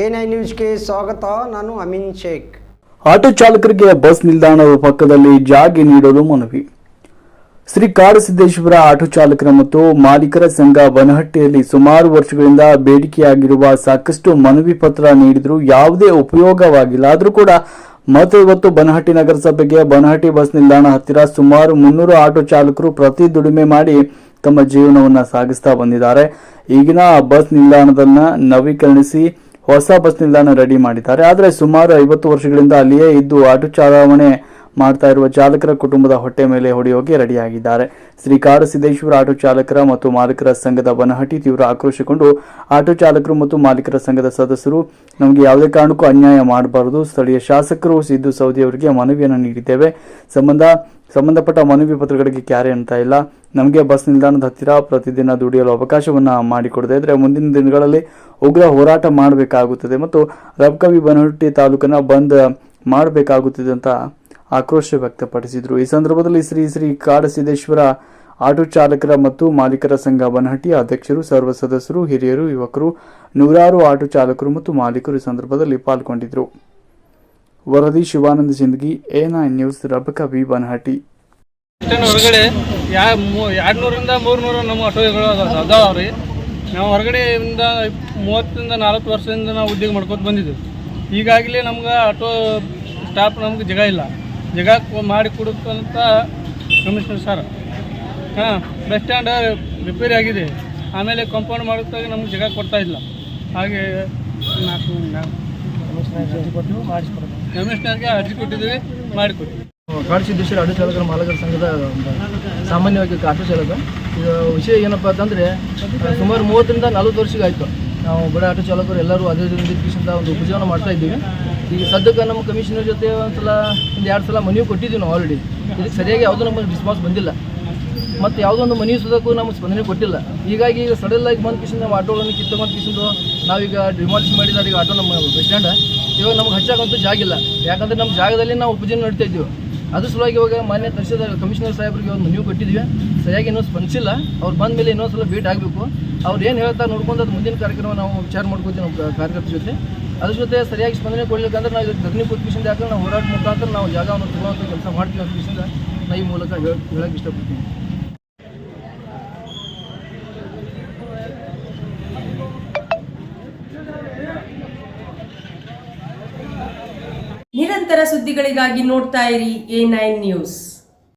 A nine ನ್ಯೂಸ್ಗೆ ಸ್ವಾಗತ, ನಾನು ಅಮೀನ್ ಶೇಖ್. ಆಟೋ ಚಾಲಕರಿಗೆ ಬಸ್ ನಿಲ್ದಾಣದ ಪಕ್ಕದಲ್ಲಿ ಜಾಗೆ ನೀಡಲು ಮನವಿ. ಶ್ರೀ ಕಾಡಸಿದ್ದೇಶ್ವರ ಆಟೋ ಚಾಲಕರ ಮತ್ತು ಮಾಲೀಕರ ಸಂಘ ಬನಹಟ್ಟಿಯಲ್ಲಿ ಸುಮಾರು ವರ್ಷಗಳಿಂದ ಬೇಡಿಕೆಯಾಗಿರುವ ಸಾಕಷ್ಟು ಮನವಿ ಪತ್ರ ನೀಡಿದರೂ ಯಾವುದೇ ಉಪಯೋಗವಾಗಿಲ್ಲ. ಆದರೂ ಕೂಡ ಮತ್ತೆ ಇವತ್ತು ಬನಹಟ್ಟಿ ನಗರಸಭೆಗೆ ಬನಹಟ್ಟಿ ಬಸ್ ನಿಲ್ದಾಣ ಹತ್ತಿರ ಸುಮಾರು ಮುನ್ನೂರು ಆಟೋ ಚಾಲಕರು ಪ್ರತಿ ದುಡಿಮೆ ಮಾಡಿ ತಮ್ಮ ಜೀವನವನ್ನು ಸಾಗಿಸ್ತಾ ಬಂದಿದ್ದಾರೆ. ಈಗಿನ ಬಸ್ ನಿಲ್ದಾಣದನ್ನ ನವೀಕರಣಿಸಿ ಹೊಸ ಬಸ್ ನಿಲ್ದಾಣ ರೆಡಿ ಮಾಡಿದ್ದಾರೆ. ಆದರೆ ಸುಮಾರು ಐವತ್ತು ವರ್ಷಗಳಿಂದ ಅಲ್ಲಿಯೇ ಇದ್ದು ಆಟೋ ಚಾಲನೆ ಮಾಡ್ತಾ ಇರುವ ಚಾಲಕರ ಕುಟುಂಬದ ಹೊಟ್ಟೆ ಮೇಲೆ ಹೊಡೆಯೋಕೆ ರೆಡಿಯಾಗಿದ್ದಾರೆ. ಶ್ರೀ ಕಾಡಸಿದ್ದೇಶ್ವರ ಆಟೋ ಚಾಲಕರ ಮತ್ತು ಮಾಲೀಕರ ಸಂಘದ ಬನಹಟ್ಟಿ ತೀವ್ರ ಆಕ್ರೋಶಗೊಂಡು ಆಟೋ ಚಾಲಕರು ಮತ್ತು ಮಾಲೀಕರ ಸಂಘದ ಸದಸ್ಯರು ನಮಗೆ ಯಾವುದೇ ಕಾರಣಕ್ಕೂ ಅನ್ಯಾಯ ಮಾಡಬಾರದು. ಸ್ಥಳೀಯ ಶಾಸಕರು ಸಿದ್ದು ಸೌದಿ ಅವರಿಗೆ ಮನವಿಯನ್ನು ನೀಡಿದ್ದೇವೆ. ಸಂಬಂಧ, ಸಂಬಂಧಪಟ್ಟ ಮನವಿ ಪತ್ರಗಳಿಗೆ ಕ್ಯಾರೆ ಅಂತ ಇಲ್ಲ. ನಮಗೆ ಬಸ್ ನಿಲ್ದಾಣದ ಹತ್ತಿರ ಪ್ರತಿದಿನ ದುಡಿಯಲು ಅವಕಾಶವನ್ನು ಮಾಡಿಕೊಡದೇ ಇದ್ರೆ ಮುಂದಿನ ದಿನಗಳಲ್ಲಿ ಉಗ್ರ ಹೋರಾಟ ಮಾಡಬೇಕಾಗುತ್ತದೆ ಮತ್ತು ರಬ್ಕವಿ ಬನಹಟ್ಟಿ ತಾಲೂಕನ್ನು ಬಂದ್ ಮಾಡಬೇಕಾಗುತ್ತದೆ ಅಂತ ಆಕ್ರೋಶ ವ್ಯಕ್ತಪಡಿಸಿದರು. ಈ ಸಂದರ್ಭದಲ್ಲಿ ಶ್ರೀ ಶ್ರೀ ಕಾಡಸಿದ್ದೇಶ್ವರ ಆಟೋ ಚಾಲಕರ ಮತ್ತು ಮಾಲೀಕರ ಸಂಘ ಬನಹಟ್ಟಿ ಅಧ್ಯಕ್ಷರು, ಸರ್ವ ಸದಸ್ಯರು, ಹಿರಿಯರು, ಯುವಕರು, ನೂರಾರು ಆಟೋ ಚಾಲಕರು ಮತ್ತು ಮಾಲೀಕರು ಈ ಸಂದರ್ಭದಲ್ಲಿ ಪಾಲ್ಗೊಂಡಿದ್ದರು ವರದಿ Shivananda Sindagi, A nine news, Rabakavi, Banahatti. Stand ಹೊರಗಡೆ ಎರಡು ನೂರಿಂದ ಮೂರು ನೂರು ನಮ್ಮ ಆಟೋಗಳು ಅದಾವ ರೀ. ನಾವು ಹೊರಗಡೆಯಿಂದ ಮೂವತ್ತರಿಂದ ನಲ್ವತ್ತು ವರ್ಷದಿಂದ ನಾವು ಉದ್ಯೋಗ ಮಾಡ್ಕೊತ ಬಂದಿದ್ದೀವಿ. ಈಗಾಗಲೇ ನಮ್ಗೆ ಆಟೋ ಸ್ಟಾಪ್ ನಮ್ಗೆ ಜಾಗ ಇಲ್ಲ. ಜಾಗ ಮಾಡಿ ಕೊಡುತ್ತಂತ ಕಮಿಷನರ್ ಸರ್ ಹಾಂ ಬಸ್ ಸ್ಟ್ಯಾಂಡ್ ರಿಪೇರಿ ಆಗಿದೆ. ಆಮೇಲೆ ಕಾಂಪೌಂಡ್ ಮಾಡುತ್ತಾಗ ನಮ್ಗೆ ಜಾಗ ಕೊಡ್ತಾ ಇಲ್ಲ. ಹಾಗೆ ನಾಲ್ಕು ಕಮಿಷನರ್ಗೆ ಅರ್ಜಿ ಕೊಟ್ಟಿದ್ದೀವಿ ಮಾಡಿಕೊಡಿ ಕಾಡಸಿದ್ದೇಶ್ವರ ಆಟೋ ಚಾಲಕರ ಮಾಲಕರ ಸಂಘದ ಸಾಮಾನ್ಯವಾಗಿ ಆಟೋ ಚಾಲಕ ಇದು ವಿಷಯ ಏನಪ್ಪ ಅಂತಂದರೆ ಸುಮಾರು ಮೂವತ್ತರಿಂದ ನಲ್ವತ್ತು ವರ್ಷಗಾಯಿತು ನಾವು ಬಡ ಆಟೋ ಚಾಲಕರು ಎಲ್ಲರೂ ಅದೇ ಒಂದು ಉಪಜೀವನ ಮಾಡ್ತಾ ಇದ್ದೀವಿ. ಈಗ ಸದ್ಯಕ್ಕೆ ನಮ್ಮ ಕಮಿಷನರ್ ಜೊತೆ ಒಂದ್ಸಲ, ಒಂದು ಎರಡು ಸಲ ಮನವಿ ಕೊಟ್ಟಿದ್ದೀವಿ ನಾವು ಆಲ್ರೆಡಿ ಇದಕ್ಕೆ ಸರಿಯಾಗಿ ಯಾವುದೂ ನಮಗೆ ರಿಸ್ಪಾನ್ಸ್ ಬಂದಿಲ್ಲ. ಮತ್ತು ಯಾವುದೋ ಒಂದು ಮನವಿ ಸುದಕ್ಕೂ ನಮಗೆ ಸ್ಪಂದನೆ ಕೊಟ್ಟಿಲ್ಲ. ಹೀಗಾಗಿ ಈಗ ಸಡನ್ ಆಗಿ ಬಂದ ಕಿಶನ್ ನಾವು ಆಟೋಗಳನ್ನು ಕಿತ್ತಕೊಂಡ್ ಕಿಸಿಂದು ನಾವೀಗ ಡಿಮಾಲಿಷ್ ಮಾಡಿದ್ದಾರೆ ಈಗ ಆಟೋ ನಮ್ಮ ಬಸ್ ಸ್ಟ್ಯಾಂಡ್ ಇವಾಗ ನಮ್ಗೆ ಜಾಗ ಇಲ್ಲ. ಯಾಕಂದ್ರೆ ನಮ್ಮ ಜಾಗದಲ್ಲಿ ನಾವು ಉಪಜೀವನ ನಡ್ತಾ ಇದ್ದೀವಿ. ಅದ್ರ ಸಲುವಾಗಿ ಇವಾಗ ಮಾನ್ಯ ತರಿಸಿದ ಕಮಿಷನರ್ ಸಾಹೇಬ್ರಿಗೆ ಒಂದು ಮನವಿ ಕೊಟ್ಟಿದ್ವಿ ಸರಿಯಾಗಿ ಇನ್ನೂ ಸ್ಪಂದಿಸಿಲ್ಲ. ಅವ್ರು ಬಂದ ಮೇಲೆ ಇನ್ನೊಂದು ಸಲ ಭೇಟಿ ಆಗಬೇಕು. ಅವ್ರು ಏನು ಹೇಳ್ತಾರೆ ನೋಡ್ಕೊಂಡು ಅದು ಮುಂದಿನ ಕಾರ್ಯಕ್ರಮ ನಾವು ವಿಚಾರ ಮಾಡ್ಕೊತೀವಿ ನಮ್ಮ ಕಾರ್ಯಕರ್ತರ ಜೊತೆ. ಅದ್ರ ಜೊತೆ ಸರಿಯಾಗಿ ಸ್ಪಂದನೆ ಕೊಡ್ಲಿಕ್ಕಂದ್ರೆ ನಾವು ಇದಕ್ಕೆ ಧರಣಿ ಕೂತ್ಕಿಸಿಂದ ಯಾಕಂದ್ರೆ ನಾವು ಹೋರಾಟ ಮುಖಾಂತರ ನಾವು ಜಾಗವನ್ನು ತಗೊಳ್ಳೋಂಥ ಕೆಲಸ ಮಾಡ್ತೀವಿ ಅಂತ ವಿಷಯದಿಂದ ನಾ ಈ ಮೂಲಕ ಹೇಳ ಹೇಳಕ್ಕೆ ಇಷ್ಟಪಡ್ತೀನಿ. ನಿರಂತರ ಸುದ್ದಿಗಳಿಗಾಗಿ ನೋಡ್ತಾ ಇರಿ ಎ ನೈನ್ ನ್ಯೂಸ್.